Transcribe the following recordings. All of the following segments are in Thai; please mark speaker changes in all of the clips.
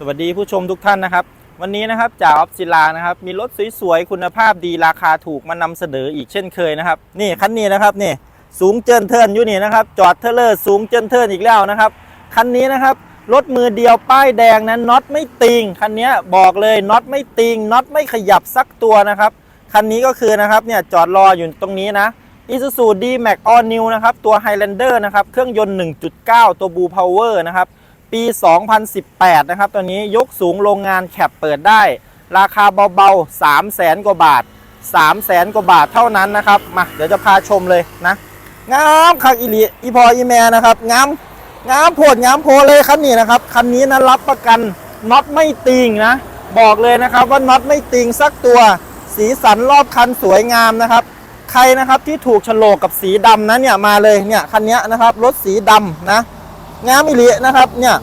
Speaker 1: สวัสดีผู้ชมทุกท่านนะครับ วันนี้นะครับจ่าออฟศิลานะครับ มีรถสวยๆ คุณภาพดีราคาถูกมานำเสนออีกเช่นเคยนะครับ นี่คันนี้นะครับนี่สูงเจินเทินอยู่นี่นะครับ จอดเทเลอร์สูงเจินเทินอีกแล้วนะครับคันนี้นะครับรถมือเดียวป้ายแดงนั้นน็อตไม่ติงคันนี้บอกเลยน็อตไม่ติงน็อตไม่ขยับสักตัวนะครับคันนี้ก็คือนะครับเนี่ยจอดรออยู่ตรงนี้นะ Isuzu D-Max All New นะครับตัว Highlander นะครับเครื่องยนต์ 1.9 ตัว Blue Power นะครับ ปี 2018 นะครับ ตัวนี้ยกสูงโรงงานแคปเปิดได้ ราคาเบาๆ 3 0 0แสนกว่าบาท 3 0 0แสนกว่าบาทเท่านั้นนะครับ มา เดี๋ยวจะพาชมเลยนะ งามคักอิลีอีพออีแมนะครับ งาม งามโพดงามโพเลยคันนี้นะครับ คันนี้นะรับประกันน็อตไม่ติงนะ บอกเลยนะครับว่าน็อตไม่ติงสักตัว สีสันรอบคันสวยงามนะครับ ใครนะครับที่ถูกโฉลกกับสีดำนะเนี่ยมาเลยเนี่ยคันนี้นะครับรถสีดำนะ งามอิลีนะครับเนี่ย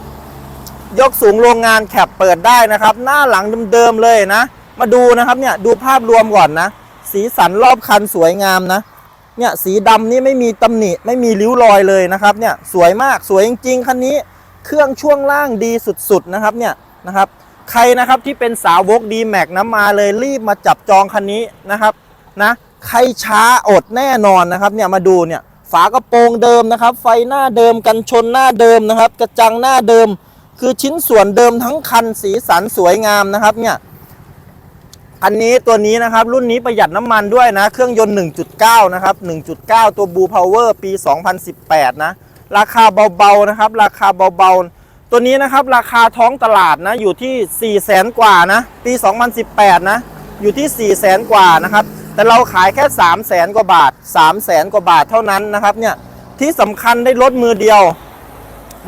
Speaker 1: ยกสูงโรงงานแคปเปิดได้นะครับ หน้าหลังเดิมๆเลยนะ มาดูนะครับเนี่ยดูภาพรวมก่อนนะ สีสันรอบคันสวยงามนะเนี่ยสีดำนี่ไม่มีตำหนิไม่มีริ้วรอยเลยนะครับเนี่ยสวยมากสวยจริงๆคันนี้ เครื่องช่วงล่างดีสุดๆนะครับเนี่ยนะครับใครนะครับที่เป็นสาวก d m a x นะมาเลยรีบมาจับจองคันนี้นะครับนะใครช้าอดแน่นอนนะครับเนี่ยมาดูเนี่ย ฝากระโปรงเดิมนะครับ ไฟหน้าเดิมกันชนหน้าเดิมนะครับ กระจังหน้าเดิม คือชิ้นส่วนเดิมทั้งคันสีสันสวยงามนะครับเนี่ยอันนี้ตัวนี้นะครับ รุ่นนี้ประหยัดน้ำมันด้วยนะ เครื่องยนต์ 1.9 นะครับ 1.9 ตัว Blue Power ปี 2018 นะ ราคาเบาๆนะครับ ราคาเบาๆ ตัวนี้นะครับ ราคาท้องตลาดนะ อยู่ที่ 4 0 0แสนกว่านะ ปี 2018 นะ อยู่ที่ 4 0 0แสนกว่านะครับ แต่เราขายแค่3 0 0แสนกว่าบาท3 0 0แสนกว่าบาทเท่านั้นนะครับเนี่ยที่สำคัญได้รถมือเดียว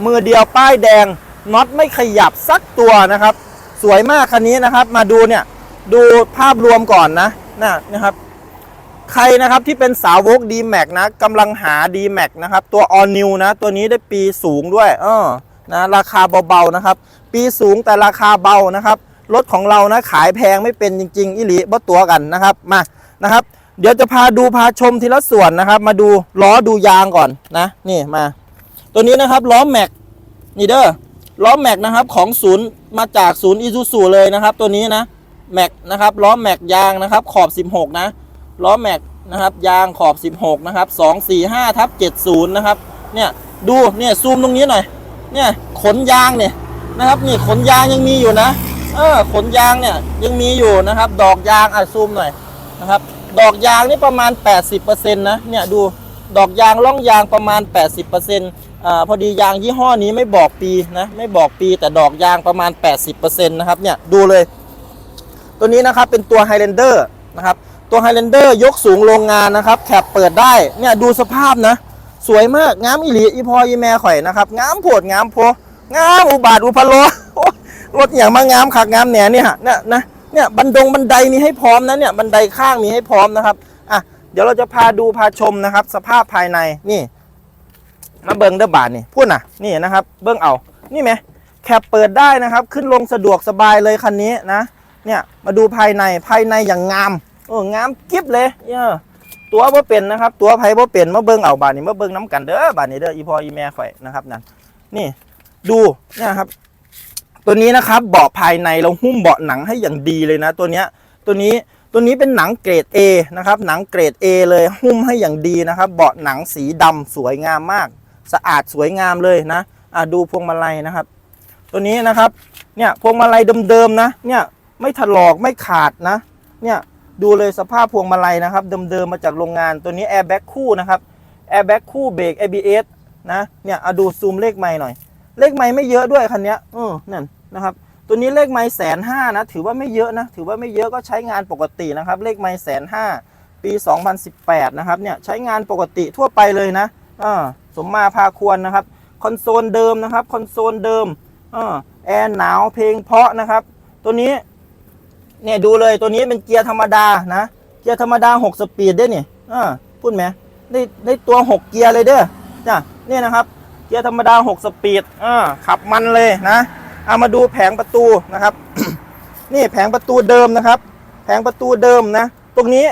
Speaker 1: มือเดียวป้ายแดงน็อตไม่ขยับสักตัวนะครับ สวยมากคันนี้นะครับ มาดูเนี่ยดูภาพรวมก่อนนะนะนะครับ ใครนะครับที่เป็นสาวก d m a x นะกำลังหา d m a x นะครับ ตัว All New นะ ตัวนี้ได้ปีสูงด้วย เออนะราคาเบาๆนะครับ ปีสูงแต่ราคาเบานะครับรถของเรานะขายแพงไม่เป็นจริง ๆ อิลิบ่ตัวกันนะครับ มา นะครับ เดี๋ยวจะพาดูพาชมทีละส่วนนะครับ มาดูล้อดูยางก่อนนะนี่มา ตัวนี้นะครับล้อแม็กนี่เด้อล้อแม็กนะครับของศูนย์มาจากศูนย์อีซูซูเลยนะครับ ตัวนี้นะแม็กนะครับล้อแม็กยางนะครับ ขอบ 16 นะล้อแม็กนะครับยางขอบ 16 นะครับ 245ทับ70 นะครับเนี่ยดูเนี่ยซูมตรงนี้หน่อยเนี่ยขนยางเนี่ยนะครับนี่ขนยางยังมีอยู่นะเออขนยางเนี่ยยังมีอยู่นะครับ ดอกยางอะซูมหน่อย นะครับ ดอกยางนี่ประมาณ 80%นะเนี่ยดูดอกยางล่องยางประมาณ 80%อ่าพอดียางยี่ห้อนี้ไม่บอกปีนะไม่บอกปีแต่ดอกยางประมาณ 80%นะครับเนี่ยดูเลย ตัวนี้นะครับเป็นตัว Highlander นะครับตัว Highlander ยกสูงโรงงานนะครับแคปเปิดได้เนี่ยดูสภาพนะ สวยมากงามอิหลีอีพออีแม่ข่อยนะครับงามโผดงามโพงามอุบาทอุพโลรถอย่างมางามขักงามแหน่เนี่ยเนี่ยนะ เนี่ยบันดงบันไดมีให้พร้อมนะเนี่ยบันไดข้างมีให้พร้อมนะครับอะเดี๋ยวเราจะพาดูพาชมนะครับ สภาพภายในนี่ มาเบิ้งเด้อบาทนี่พูดนะนี่นะครับ เบิ้งเอานี่ไหมแคปเปิดได้นะครับ ขึ้นลงสะดวกสบายเลยคันนี้นะ เนี่ยมาดูภายในภายในอย่างงามโอ้งามกิ๊บเลยเนี่ยตัวบ่เป็นนะครับ ตัวไผบ่เป็นมาเบิ่งเอาบาดนี้มาเบิ่งน้ำกันเด้อบาดนี้เด้ออีพออีแม่ข่อยนะครับนั่นนี่ดูเนี่ยครับ ตัวนี้นะครับเบาะภายในเราหุ้มเบาะหนังให้อย่างดีเลยนะตัวเนี้ยตัวนี้ตัวนี้เป็นหนังเกรด A นะครับหนังเกรด A เลยหุ้มให้อย่างดีนะครับเบาะหนังสีดำสวยงามมาก สะอาดสวยงามเลยนะอะดูพวงมาลัยนะครับ ตัวนี้นะครับเนี่ยพวงมาลัยเดิมๆนะเนี่ยไม่ถลอกไม่ขาดนะเนี่ยดูเลยสภาพพวงมาลัยนะครับเดิมๆมาจากโรงงานตัวนี้แอร์แบ็กคู่นะครับแอร์แบ็กคู่เบรก ABS นะเนี่ยเอาดูซูมเลขไม้หน่อย เลขไม้ไม่เยอะด้วยคันเนี้ยเออนั่นนะครับ ตัวนี้เลขไม้แสนห้านะ ถือว่าไม่เยอะนะ ถือว่าไม่เยอะก็ใช้งานปกตินะครับ เลขไม้แสนห้าปี 2018 นะครับ เนี่ย ใช้งานปกติทั่วไปเลยนะอ่าสมมาพาควรนะครับ คอนโซลเดิมนะครับ คอนโซลเดิมอ่าแอร์หนาวเพลงเพราะนะครับ ตัวนี้ เนี่ยดูเลย ตัวนี้เป็นเกียร์ธรรมดานะ เกียร์ธรรมดา 6 สปีดได้นี่อ่าพูดไหมได้ได้ตัว 6 เกียร์เลยเด้อจ้ะเนี่ยนะครับ เกียร์ธรรมดา 6 สปีดอ่าขับมันเลยนะเอามาดูแผงประตูนะครับ นี่แผงประตูเดิมนะครับ แผงประตูเดิมนะ ตรงนี้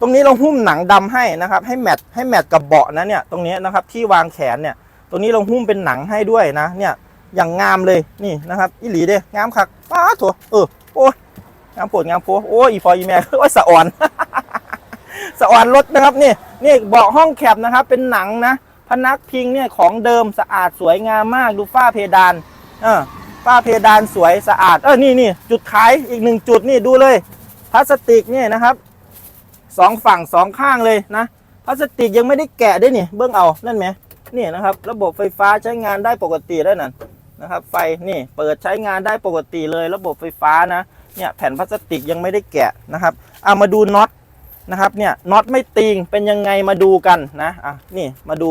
Speaker 1: ตรงนี้เราหุ้มหนังดำให้นะครับ ให้แมทให้แมทกับเบาะนะเนี่ยตรงนี้นะครับที่วางแขนเนี่ยตรงนี้เราหุ้มเป็นหนังให้ด้วยนะ เนี่ยอย่างงามเลยนี่นะครับอีหลีเด้งามคักป้าดโถเออโอ้ยงามปวดงามโพโอ้ยอีพออีแม่โอ้ยสะอ่อนสะอ่อนรถนะครับนี่นี่เบาะห้องแคบนะครับ เป็นหนังนะ พนักพิงเนี่ยของเดิมสะอาดสวยงามมากดูฝ้าเพดานเออฝ้าเพดานสวยสะอาดเออนี่นี่จุดขายอีกหนึ่งจุดนี่ดูเลย พลาสติกเนี่ยนะครับสองฝั่งสองข้างเลยนะพลาสติกยังไม่ได้แกะด้วยนี่เบื้องเอานั่นไหมนี่นะครับ ระบบไฟฟ้าใช้งานได้ปกติแล้วนั่นนะครับ ไฟนี่เปิดใช้งานได้ปกติเลย ระบบไฟฟ้านะเนี่ยแผ่นพลาสติกยังไม่ได้แกะนะครับเอามาดูน็อต นะครับเนี่ยน็อตไม่ติงเป็นยังไงมาดูกันนะอะนี่มาดู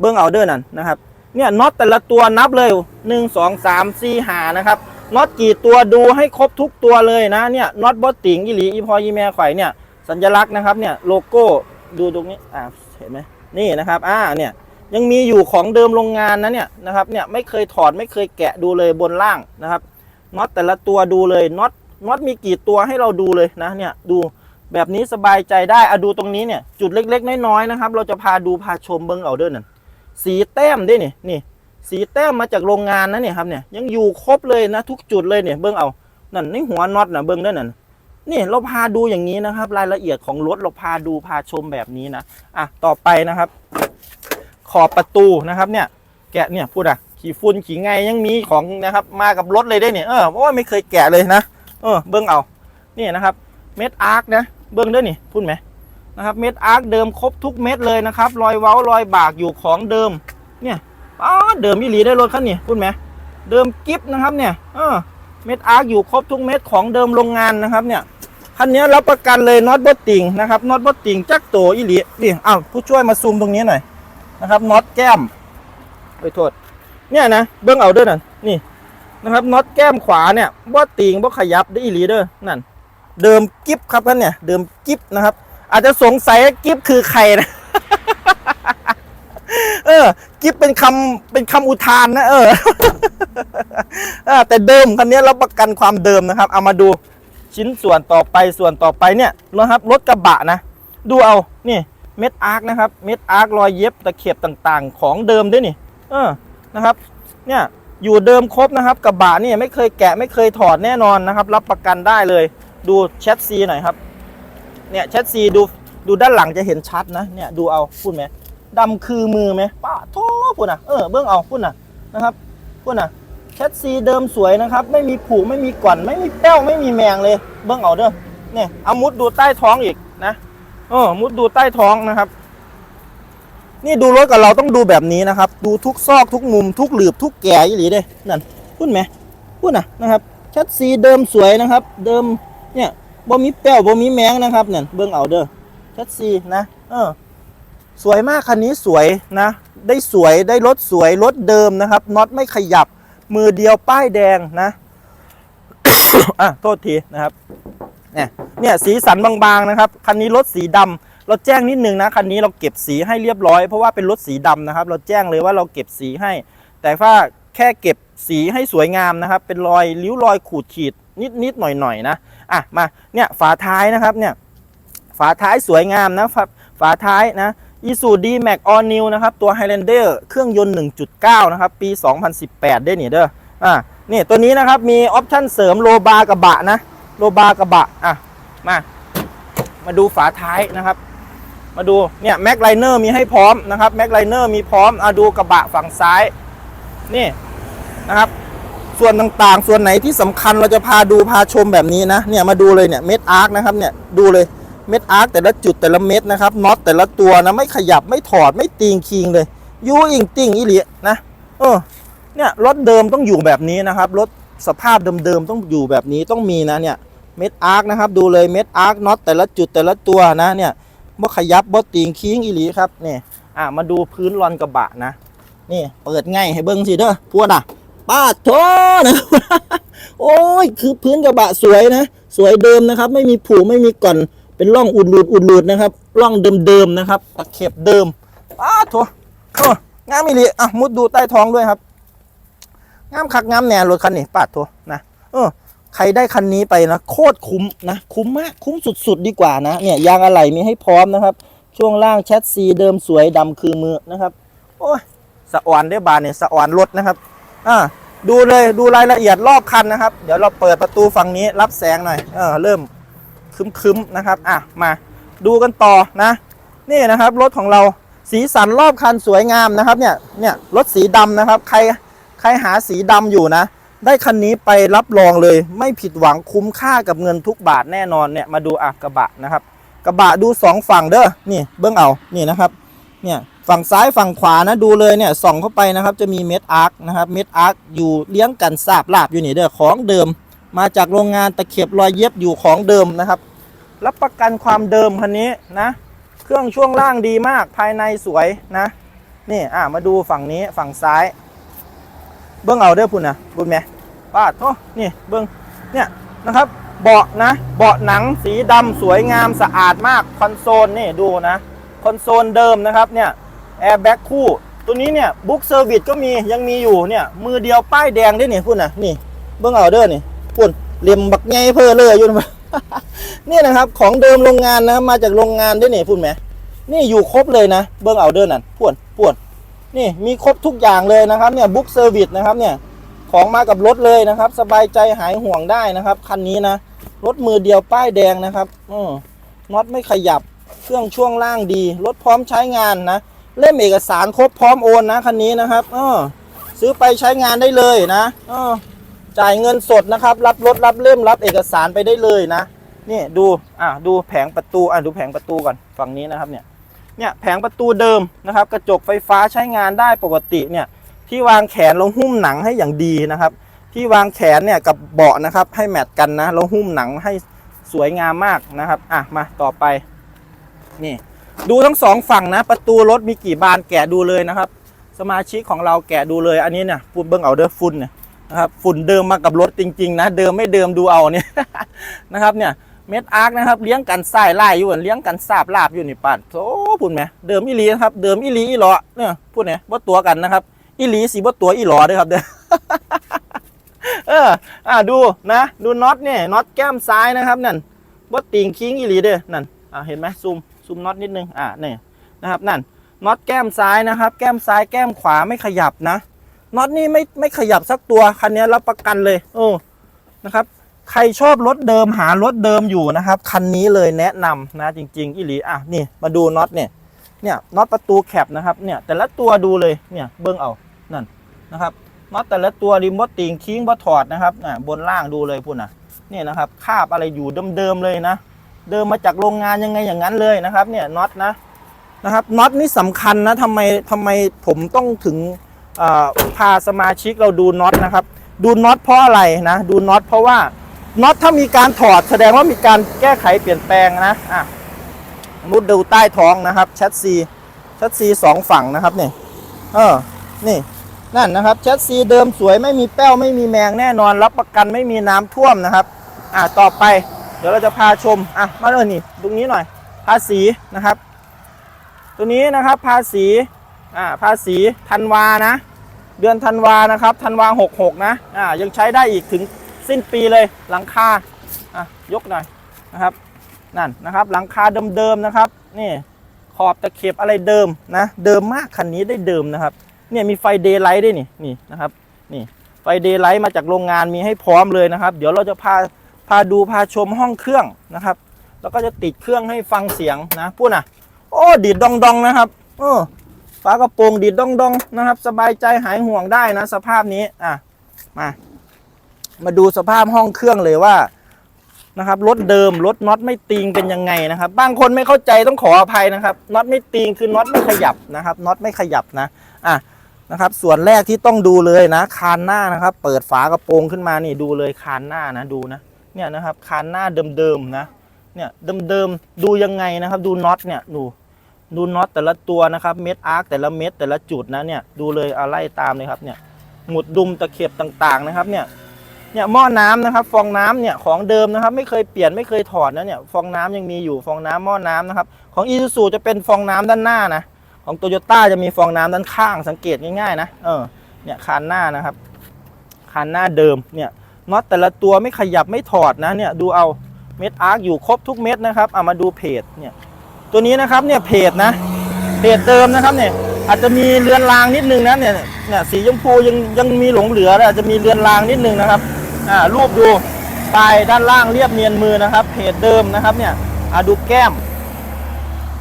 Speaker 1: เบื้องเอาเดอร์นั่นนะครับเนี่ยน็อตแต่ละตัวนับเลย 1 2 3 4หานะครับน็อตกี่ตัวดูให้ครบทุกตัวเลยนะเนี่ยน็อตบอสติงอีหลีอีพอยีแม่ไข่เนี่ยสัญลักษณ์นะครับเนี่ยโลโก้ดูตรงนี้อ่าเห็นไหมนี่นะครับอ่าเนี่ยยังมีอยู่ของเดิมโรงงานนะเนี่ยนะครับเนี่ยไม่เคยถอดไม่เคยแกะดูเลยบนล่างนะครับน็อตแต่ละตัวดูเลยน็อตน็อตมีกี่ตัวให้เราดูเลยนะเนี่ยดู แบบนี้สบายใจได้อะดูตรงนี้เนี่ย จุดเล็ก ๆ น้อยๆนะครับ เราจะพาดูพาชมเบิ้งเอาเด้อนั่นสีแต้มด้วยนี่นี่สีแต้มมาจากโรงงานนะเนี่ยครับเนี่ยยังอยู่ครบเลยนะ ทุกจุดเลยเนี่ยเบิ้งเอานั่นนี่หัวน็อตนะเบิ้งด้วยนั่นนี่เราพาดูอย่างนี้นะครับ รายละเอียดของรถเราพาดูพาชมแบบนี้นะอะต่อไปนะครับ ขอบประตูนะครับเนี่ย แกะเนี่ยพูดอะขี่ฝุ่นขี่ไงยังมีของนะครับ มากับรถเลยได้เนี่ยเออเพราะว่าไม่เคยแกะเลยนะเออเบิ้งเอานี่นะครับเม็ดอาร์คนะ เบิ้งด้วยนี่พูดไหมนะครับเม็ดอาร์คเดิมครบทุกเม็ดเลยนะครับ รอยเว้ารอยบากอยู่ของเดิม เนี่ยอ๋อเดิมอีหลีได้รถคันนี้พูดไหมเดิมกิฟนะครับเนี่ยเออเม็ดอาร์คอยู่ครบทุกเม็ดของเดิมโรงงานนะครับเนี่ยคันนี้รับประกันเลยน็อตบอตติงนะครับน็อตบอตติงจักโตอีหลีนี่อ้าวผู้ช่วยมาซูมตรงนี้หน่อยนะครับน็อตแก้มไปโทษ เนี่ยนะเบิ้งเอาเด้อนั่นนี่นะครับน็อตแก้มขวาเนี่ยบอตติงบ่ขยับได้อีหลีเด้อนั่น เดิมกิฟครับท่านเนี่ย เดิมกิฟนะครับ อาจจะสงสัยว่ากิฟคือใครนะ เออ กิฟเป็นคำเป็นคำอุทานนะเออแต่เดิมคันนี้เรับประกันความเดิมนะครับ เอามาดูชิ้นส่วนต่อไปส่วนต่อไปเนี่ยนะครับรถกระบะนะ ดูเอานี่เม็ดอาร์คนะครับเม็ดอาร์ครอยเย็บตะเข็บต่างๆ ของเดิมด้วยนี่ เออนะครับ เนี่ยอยู่เดิมครบนะครับกระบะนี่ไม่เคยแกะไม่เคยถอดแน่นอนนะครับ รับประกันได้เลย ดูแชทซีหน่อยครับ เนี่ยแชทซีดูดูด้านหลังจะเห็นชัดนะ เนี่ยดูเอาพูดไหมดำคือมือไหมป้าโทพูดนะเออเบื้องเอาพูดนะนะครับพูดนะแชทซีเดิมสวยนะครับ ไม่มีผูกไม่มีก่อน ไม่มีแป้วไม่มีแมงเลย เบื้องเอาเด้อเนี่ยเอามุดดูใต้ท้องอีกนะเออมุดดูใต้ท้องนะครับ นี่ดูรถกับเราต้องดูแบบนี้นะครับ ดูทุกซอกทุกมุมทุกหลืบทุกแก่ยี่หลีเด้นั่นพูดไหมพูดนะนะครับแชทซีเดิมสวยนะครับ เดิม เนี่ยบ่มีแป้วบ่มีแมงนะครับเนี่ยเบิ่งเอาเด้อชัดซีนะเออสวยมากคันนี้สวยนะ ได้สวยได้รถสวยรถเดิมนะครับน็อตไม่ขยับมือเดียวป้ายแดงนะอะโทษทีนะครับเนี่ยเนี่ยสีสันบางๆนะครับคันนี้รถสีดำเราแจ้งนิดนึงนะคันนี้เราเก็บสีให้เรียบร้อยเพราะว่าเป็นรถสีดำนะครับ เราแจ้งเลยว่าเราเก็บสีให้ แต่ว่าแค่เก็บสีให้สวยงามนะครับ เป็นรอยริ้วรอยขูดขีด นิดๆหน่อยๆนะอะมาเนี่ยฝาท้ายนะครับเนี่ยฝาท้ายสวยงามนะฝาฝาท้ายนะอีซูดีแม็กออนิวนะครับตัว Highlander เครื่องยนต์ 1.9 นะครับ ปี 2018 ได้นี่เด้ออะนี่ตัวนี้นะครับมีออปชั่นเสริมโลบากระบะนะโลบากระบะอะมามาดูฝาท้ายนะครับ มาดูเนี่ยแม็กไลเนอร์มีให้พร้อมนะครับแม็กไลเนอร์มีพร้อมอะดูกระบะฝั่งซ้ายนี่นะครับ ส่วนต่างๆ ส่วนไหนที่สำคัญเราจะพาดูพาชมแบบนี้นะเนี่ยมาดูเลยเนี่ยเม็ดอาร์คนะครับเนี่ยดูเลยเม็ดอาร์คแต่ละจุดแต่ละเม็ดนะครับน็อตแต่ละตัวนะไม่ขยับไม่ถอดไม่ตีงคิงเลยยูอิงติงอีหลีนะเออเนี่ยรถเดิมต้องอยู่แบบนี้นะครับรถสภาพเดิมๆต้องอยู่แบบนี้ต้องมีนะเนี่ยเม็ดอาร์คนะครับดูเลยเม็ดอาร์คน็อตแต่ละจุดแต่ละตัวนะเนี่ยบ่ขยับบ่ตีงคิงอีหลีครับเนี่ยอะมาดูพื้นรอนกระบะนะนี่เปิดง่ายให้เบิ้งสิเด้อพวดอะ ป้าดโทนะโอ้ยคือพื้นกระบะสวยนะ สวยเดิมนะครับ ไม่มีผูไม่มีก่อน เป็นร่องอุดหลุดอุดหลุดนะครับร่องเดิมๆนะครับตะเข็บเดิมป้าดโถโอ้งามอีหลีอะมุดดูใต้ท้องด้วยครับงามคักงามแน่รถคันนี้ป้าดโถนะเออใครได้คันนี้ไปนะโคตรคุ้มนะคุ้มมากคุ้มสุดๆดีกว่านะเนี่ยยางอะไหล่มีให้พร้อมนะครับ ช่วงล่างแชทซีเดิมสวยดำคือมือนะครับ โอ้ยสะอ่อนได้บานเนี่ยสะอ่อนรถนะครับ อ่าดูเลยดูรายละเอียดรอบคันนะครับ เดี๋ยวเราเปิดประตูฝั่งนี้รับแสงหน่อยเออเริ่มคึมๆนะครับ อะมาดูกันต่อนะ นี่นะครับรถของเราสีสันรอบคันสวยงามนะครับ เนี่ยเนี่ยรถสีดำนะครับ ใครใครหาสีดำอยู่นะ ได้คันนี้ไปรับรองเลย ไม่ผิดหวังคุ้มค่ากับเงินทุกบาทแน่นอนเนี่ยมาดูอะกระบะนะครับ กระบะดูสองฝั่งเด้อนี่เบื้องเอานี่นะครับ เนี่ย ฝั่งซ้ายฝั่งขวานะดูเลยเนี่ยส่องเข้าไปนะครับจะมีเม็ดอาร์คนะครับเม็ดอาร์คอยู่เลี้ยงกันสาบลาบอยู่นี่เด้อของเดิม มาจากโรงงานตะเข็บรอยเย็บอยู่ของเดิมนะครับรับประกันความเดิมคันนี้นะเครื่องช่วงล่างดีมากภายในสวยนะ นี่อะมาดูฝั่งนี้ฝั่งซ้าย เบื้องเอาเด้อพุ่นนะพุ่นไหมป้าดโอ้นี่เบื้องเนี่ยนะครับเบาะนะเบาะหนังสีดำสวยงามสะอาดมากคอนโซลนี่ดูนะคอนโซลเดิมนะครับเนี่ย แอร์แบ็กคู่ ตัวนี้เนี่ยบุ๊กเซอร์วิสก็มียังมีอยู่เนี่ย มือเดียวป้ายแดงได้เนี่ยพุ่นนะนี่เบื้องเอาเด้อนี่พุ่นเลียมบักไงเพอเลยอยู่นะนี่นะครับของเดิมโรงงานนะมาจากโรงงานด้วยนี่พุ่นไหมนี่อยู่ครบเลยนะ เบิ้องเอาเดินนั่นปวดปวดนี่มีครบทุกอย่างเลยนะครับเนี่ยบุ๊กเซอร์วิสนะครับเนี่ยของมากับรถเลยนะครับ สบายใจหายห่วงได้นะครับคันนี้นะรถมือเดียวป้ายแดงนะครับอือน็อตไม่ขยับเครื่องช่วงล่างดี รถพร้อมใช้งานนะ เล่มเอกสารครบพร้อมโอนนะคันนี้นะครับเออซื้อไปใช้งานได้เลยนะเออจ่ายเงินสดนะครับ รับรถรับเล่มรับเอกสารไปได้เลยนะนี่ดูอะดูแผงประตูอะดูแผงประตูก่อนฝั่งนี้นะครับเนี่ยเนี่ยแผงประตูเดิมนะครับ กระจกไฟฟ้าใช้งานได้ปกติเนี่ยที่วางแขนเราหุ้มหนังให้อย่างดีนะครับ ที่วางแขนเนี่ยกับเบาะนะครับ ให้แมทกันนะเราหุ้มหนังให้สวยงามมากนะครับ อะมาต่อไปนี่ ดูทั้งสองฝั่งนะ ประตูรถมีกี่บานแกะดูเลยนะครับ สมาชิกของเราแกะดูเลย อันนี้เนี่ยฝุ่นเบิ้งเอาเด้อฝุ่นเนี่ยนะครับฝุ่นเดิมมากับรถจริง ๆ นะ เดิมไม่เดิมดูเอาเนี่ยนะครับเนี่ยเม็ดอาร์คนะครับเลี้ยงกันไส้ไล่อยู่อะเลี้ยงกันสาบลาบอยู่นี่ปัดโอ้พูดไหมเดิมอีลีนะครับเดิมอีลีอีหลอเนี่ยพูดเนี่ยบ่ตัวกันนะครับอีลีสีบ่ตัวอีหลอเด้วยครับเด้อเอออ่าดูนะดูน็อตเนี่ยน็อตแก้มซ้ายนะครับนั่นบ่ติงคิงอีลีเด้อนั่นอ่าเห็นไหมซูม ซูมน็อตนิดนึงอ่านี่นะครับนั่นน็อตแก้มซ้ายนะครับ แก้มซ้ายแก้มขวาไม่ขยับนะน็อตนี่ไม่ไม่ขยับสักตัวคันนี้รับประกันเลยโอ้นะครับ ใครชอบรถเดิมหารถเดิมอยู่นะครับคันนี้เลยแนะนำนะจริง ๆอิหลีอะนี่มาดูน็อตเนี่ยเนี่ยน็อตประตูแคปนะครับเนี่ยแต่ละตัวดูเลยเนี่ยเบิ้องเอานั่นนะครับน็อตแต่ละตัวริมว่าติงคิ้งว่ถอดนะครับอะบนล่างดูเลยพุ่นนะเนี่ยนะครับคาบอะไรอยู่เดิมๆเลยนะ เดิมมาจากโรงงานยังไงอย่างนั้นเลยนะครับ เนี่ยน็อตนะนะครับน็อตนี่สำคัญนะทำไมทำไมผมต้องถึงพาสมาชิกเราดูน็อตนะครับ ดูน็อตเพราะอะไรนะ ดูน็อตเพราะว่าน็อตถ้ามีการถอดแสดงว่ามีการแก้ไขเปลี่ยนแปลงนะอะมุดดูใต้ท้องนะครับแชสซีแชสซีสองฝั่งนะครับเนี่ยเออนี่นั่นนะครับแชสซีเดิมสวยไม่มีแป้วไม่มีแมงแน่นอน รับประกันไม่มีน้ำท่วมนะครับ อะต่อไป เดี๋ยวเราจะพาชมอะมาเลยนี่ตรงนี้หน่อย ภาษีนะครับ ตัวนี้นะครับภาษีอ่าภาษีธันวานะ เดือนธันวานะครับธันวา66นะอ่ายังใช้ได้อีกถึงสิ้นปีเลยหลังคาอะยกหน่อยนะครับนั่นนะครับหลังคาเดิมๆนะครับนี่ขอบตะเข็บอะไรเดิมนะ เดิมมากคันนี้ได้เดิมนะครับเนี่ยมีไฟเดย์ไลท์ด้วยนี่นี่นะครับนี่ไฟเดย์ไลท์มาจากโรงงานมีให้พร้อมเลยนะครับ เดี๋ยวเราจะพา พาดูพาชมห้องเครื่องนะครับ แล้วก็จะติดเครื่องให้ฟังเสียงนะพูดนะโอ้ดีดดองดองนะครับเออฝากระโปรงดีดดองดองนะครับ สบายใจหายห่วงได้นะ สภาพนี้อะมามาดูสภาพห้องเครื่องเลยว่านะครับรถเดิมรถน็อตไม่ตีงเป็นยังไงนะครับบางคนไม่เข้าใจต้องขออภัยนะครับน็อตไม่ตีงคือน็อตไม่ขยับนะครับน็อตไม่ขยับนะอะนะครับ ส่วนแรกที่ต้องดูเลยนะ คานหน้านะครับ เปิดฝากระโปรงขึ้นมานี่ดูเลยคานหน้านะดูนะ เนี่ยนะครับคานหน้าเดิมๆนะเนี่ยเดิมๆดูยังไงนะครับ ดูน็อตเนี่ยดูดูน็อตแต่ละตัวนะครับเม็ดอาร์คแต่ละเม็ดแต่ละจุดนะเนี่ยดูเลยเอาไล่ตามเลยครับเนี่ยหมุดดุมตะเข็บต่างๆนะครับเนี่ยเนี่ยหม้อน้ำนะครับ ฟองน้ำเนี่ยของเดิมนะครับ ไม่เคยเปลี่ยนไม่เคยถอดนะเนี่ยฟองน้ำยังมีอยู่ฟองน้ำหม้อน้ำนะครับ ของอีซูซูจะเป็นฟองน้ำด้านหน้านะของโตโยต้าจะมีฟองน้ำด้านข้างสังเกตง่ายๆนะเออเนี่ยคานหน้านะครับคานหน้าเดิมเนี่ย น็อตแต่ละตัวไม่ขยับไม่ถอดนะเนี่ยดูเอาเม็ดอาร์คอยู่ครบทุกเม็ดนะครับเอามาดูเพจเนี่ยตัวนี้นะครับเนี่ยเพจนะเพจเดิมนะครับเนี่ยอาจจะมีเรือนรางนิดนึงนะเนี่ยเนี่ยสีชมพูยังยังมีหลงเหลืออาจจะมีเรือนรางนิดนึงนะครับอ่ารูปดูปลายด้านล่างเรียบเนียนมือนะครับเพจเดิมนะครับเนี่ยอ่าดูแก้ม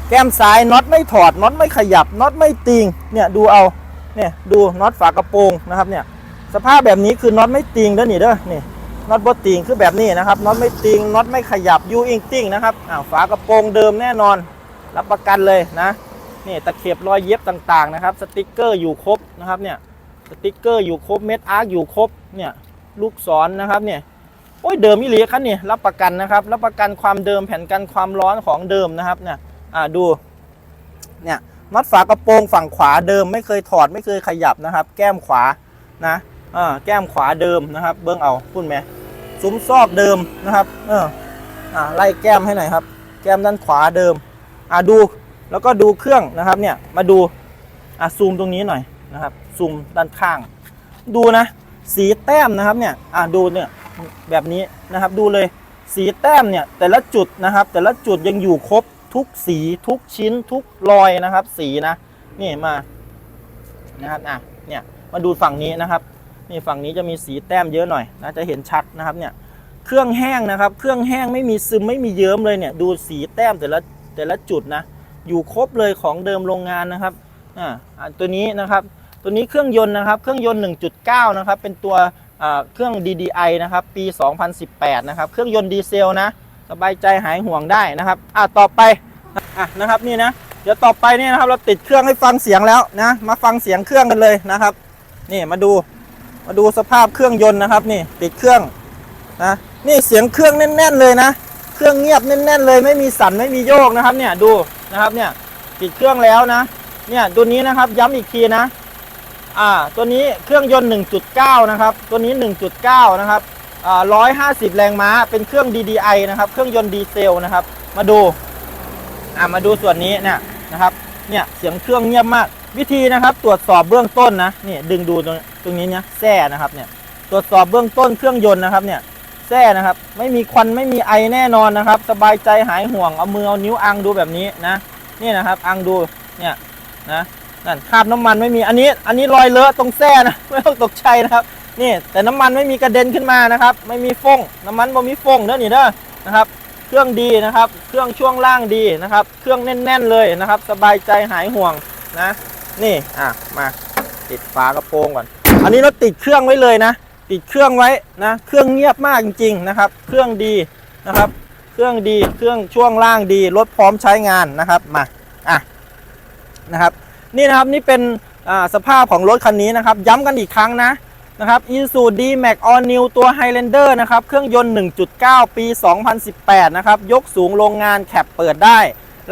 Speaker 1: แก้มซ้ายน็อตไม่ถอดน็อตไม่ขยับน็อตไม่ติงเนี่ยดูเอาเนี่ยดูน็อตฝากระโปรงนะครับเนี่ย สภาพแบบนี้คือน็อตไม่ติงเด้อนี่เด้อนี่น็อตบดติงคือแบบนี้นะครับน็อตไม่ติงน็อตไม่ขยับยูอิงติ้งนะครับอ้าวฝากระโปรงเดิมแน่นอน รับประกันเลยนะนี่ตะเข็บรอยเย็บต่างๆนะครับ สติกเกอร์อยู่ครบนะครับเนี่ยสติกเกอร์อยู่ครบเม็ดอาร์คอยู่ครบเนี่ยลูกศรนนะครับเนี่ยโอ้ยเดิมอีหลีครับนี่รับประกันนะครับ รับประกันความเดิมแผ่นกันความร้อนของเดิมนะครับเนี่ยอ่าดูเนี่ยน็อตฝากระโปรงฝั่งขวาเดิมไม่เคยถอดไม่เคยขยับนะครับ แก้มขวานะ อ่าแก้มขวาเดิมนะครับ เบื้องเอาพุ่นไหมซุ้มซอกเดิมนะครับ เอออ่าไล่แก้มให้หน่อยครับ แก้มด้านขวาเดิม อ่าดูแล้วก็ดูเครื่องนะครับเนี่ยมาดูอ่าซูมตรงนี้หน่อยนะครับซูมด้านข้าง ดูนะ สีแต้มนะครับเนี่ยอ่าดูเนี่ยแบบนี้นะครับดูเลยสีแต้มเนี่ยแต่ละจุดนะครับ แต่ละจุดยังอยู่ครบทุกสีทุกชิ้นทุกรอยนะครับ สีนะนี่มานะครับอะเนี่ยมาดูฝั่งนี้นะครับ นี่ฝั่งนี้จะมีสีแต้มเยอะหน่อยนะจะเห็นชัดนะครับเนี่ยเครื่องแห้งนะครับ เครื่องแห้งไม่มีซึมไม่มีเยิ้มเลยเนี่ยดูสีแต้มแต่ละแต่ละจุดนะอยู่ครบเลยของเดิมโรงงานนะครับอ่าตัวนี้นะครับตัวนี้เครื่องยนต์นะครับเครื่องยนต์ 1.9 นะครับเป็นตัวเครื่อง DDI นะครับปี 2018 นะครับเครื่องยนต์ดีเซลนะสบายใจหายห่วงได้นะครับอะต่อไปอะนะครับนี่นะเดี๋ยวต่อไปเนี่ยนะครับเราติดเครื่องให้ฟังเสียงแล้วนะมาฟังเสียงเครื่องกันเลยนะครับ นี่มาดู มาดูสภาพเครื่องยนต์นะครับนี่ติดเครื่องนะนี่เสียงเครื่องแน่น ๆ เลยนะ เครื่องเงียบแน่น ๆ เลยไม่มีสั่นไม่มีโยกนะครับ เนี่ยดูนะครับเนี่ยติดเครื่องแล้วนะ เนี่ยตัวนี้นะครับย้ำอีกทีนะ อ่าตัวนี้เครื่องยนต์ 1.9 นะครับ ตัวนี้ 1.9 นะครับอ่า150 แรงม้าเป็นเครื่อง DDI นะครับเครื่องยนต์ดีเซลนะครับ มาดูอ่ามาดูส่วนนี้เนี่ยนะครับเนี่ยเสียงเครื่องเงียบมาก วิธีนะครับตรวจสอบเบื้องต้นนะนี่ดึงดูตรงตรงนี้เนี่ยแส้นะครับเนี่ยตรวจสอบเบื้องต้นเครื่องยนต์นะครับเนี่ยแส้นะครับ ไม่มีควันไม่มีไอแน่นอนนะครับ สบายใจหายห่วงเอามือเอานิ้วอังดูแบบนี้นะนี่นะครับอังดูเนี่ยนะนั่นคราบน้ำมันไม่มีอันนี้ อันนี้รอยเลอะตรงแส้นะไม่ต้องตกใจนะครับนี่แต่น้ำมันไม่มีกระเด็นขึ้นมานะครับ ไม่มีฟงน้ำมันบ่มีฟงเด้อนี่เด้อนะครับ เครื่องดีนะครับ เครื่องช่วงล่างดีนะครับ เครื่องแน่น ๆ เลยนะครับ สบายใจหายห่วงนะ นี่อะมาติดฝากระโปรงก่อน อันนี้เราติดเครื่องไว้เลยนะ ติดเครื่องไว้นะ เครื่องเงียบมากจริง ๆนะครับ เครื่องดีนะครับ เครื่องดีเครื่องช่วงล่างดีรถพร้อมใช้งานนะครับมาอะนะครับ นี่นะครับนี่เป็นอ่าสภาพของรถคันนี้นะครับ ย้ำกันอีกครั้งนะนะครับ Isuzu D-Max All New ตัว Highlander นะครับ เครื่องยนต์ 1.9 ปี 2018 นะครับ ยกสูงโรงงานแคปเปิดได้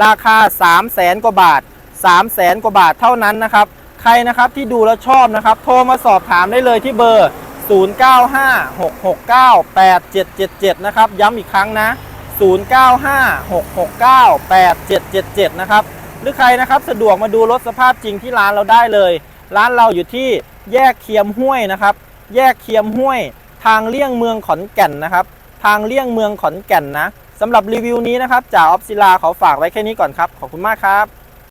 Speaker 1: ราคา 3 0 0แสนกว่าบาท 3 0 0แสนกว่าบาทเท่านั้นนะครับ ใครนะครับที่ดูแล้วชอบนะครับ โทรมาสอบถามได้เลยที่เบอร์ 0956698777 นะครับ ย้ำอีกครั้งนะ 0956698777 นะครับ หรือใครนะครับสะดวกมาดูรถสภาพจริงที่ร้านเราได้เลย ร้านเราอยู่ที่แยกเคียมห้วยนะครับ แยกเคียมห้วย ทางเลี่ยงเมืองขอนแก่นนะครับ ทางเลี่ยงเมืองขอนแก่นนะสำหรับรีวิวนี้นะครับจ่าออฟศิลาขอฝากไว้แค่นี้ก่อนครับ ขอบคุณมากครับ